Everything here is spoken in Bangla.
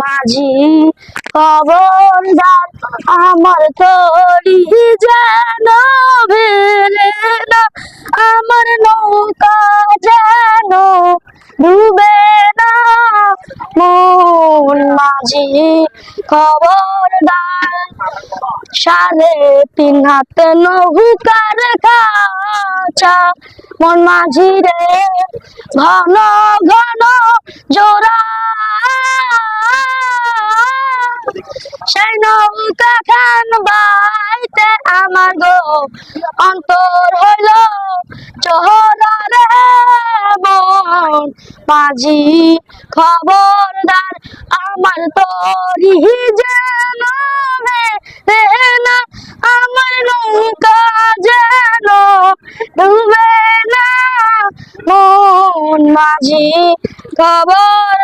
মাঝি খবরদার আমার তরি যেন আমার নৌকা যেন ডুবে না। মন মাঝি খবরদার সাড়ে তিন হাতে নৌকার কাছা মন মাঝি রে, ঘন ঘন সেই নৌকা খান বাইতে আমার গো। অন্তর হইল চহরা রে মন মাঝি খবরদার আমার তরি যেন না, আমার নৌকা যেন ডুবে না। মন মাঝি খবর